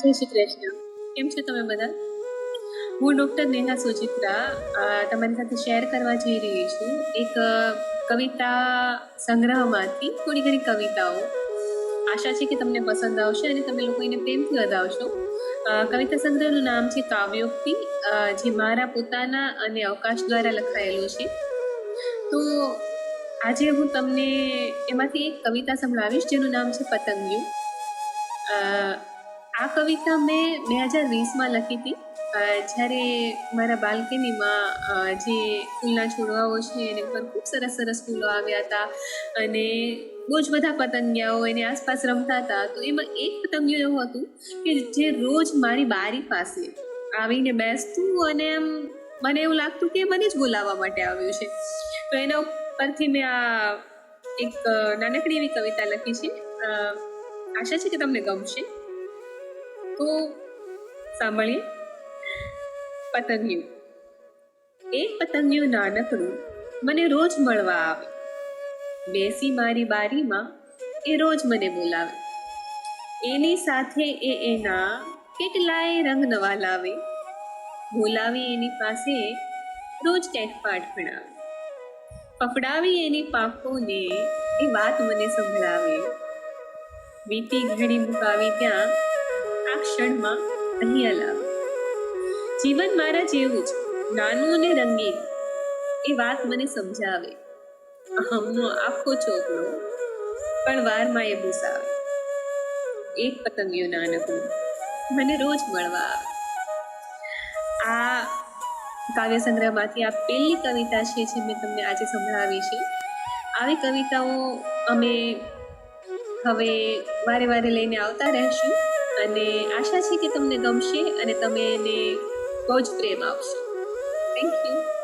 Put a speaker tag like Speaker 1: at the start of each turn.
Speaker 1: જય શ્રી કૃષ્ણ. કેમ છો તમે બધા? હું ડૉક્ટર નેહા સુચિત્રા તમારી સાથે શેર કરવા જઈ રહી છું. એક કવિતા સંગ્રહમાંથી થોડી ઘણી કવિતાઓ. આશા છે કે તમને પસંદ આવશે અને તમે લોકો એને પ્રેમથી વધાવશો. કવિતા સંગ્રહનું નામ છે કાવ્યોક્તિ જે મારા પોતાના અને અવકાશ દ્વારા લખાયેલું છે. તો આજે હું તમને એમાંથી એક કવિતા સંભળાવીશ જેનું નામ છે પતંગિયું. આ કવિતા મેં બે હજાર વીસમાં લખી હતી. જ્યારે મારા બાલ્કનીમાં જે ફૂલના છોડવાઓ છે એની પર ખૂબ સરસ સરસ ફૂલો આવ્યા હતા અને બહુ જ બધા પતંગિયાઓ એની આસપાસ રમતા હતા. તો એમાં એક પતંગિયું એવું હતું કે જે રોજ મારી બારી પાસે આવીને બેસતું અને એમ મને એવું લાગતું કે મને જ બોલાવવા માટે આવ્યું છે. તો એના ઉપરથી મેં આ એક નાનકડી એવી કવિતા લખી છે. આશા છે કે તમને ગમશે. તો સાંભળીએ પતંગિયું. એક પતંગિયું નાનકડું મને રોજ મળવા આવે. બેસી મારી બારીમાં એ રોજ મને બોલાવે. એની સાથે એ એના કેટલાય રંગ નવા લાવે. બોલાવી એની પાસે રોજ ટેક પાઠ ભણાવે પકડાવી એની પાંખોને એ વાત મને સંભળાવે. વીતી ઘડી મુકાવી ત્યાં આ ક્ષણમાં અહીંયા લાવે. જીવન મારા જેવું જ, નાનું અને રંગીન, એ વાત મને સમજાવે. અહમનો આખો ચોકડો પણ વારમાં એ ભૂસાવે એક પતંગિયું નાનકડું, મને રોજ મળવા આવે. આ કાવ્ય સંગ્રહમાંથી આ પહેલી કવિતા છે જે મેં તમને આજે સંભળાવી છે. આવી કવિતાઓ અમે હવે વારે વારે લઈને આવતા રહેશું. અને આશા છે કે તમને ગમશે અને તમે એને બહુ જ પ્રેમ આપશો. Thank you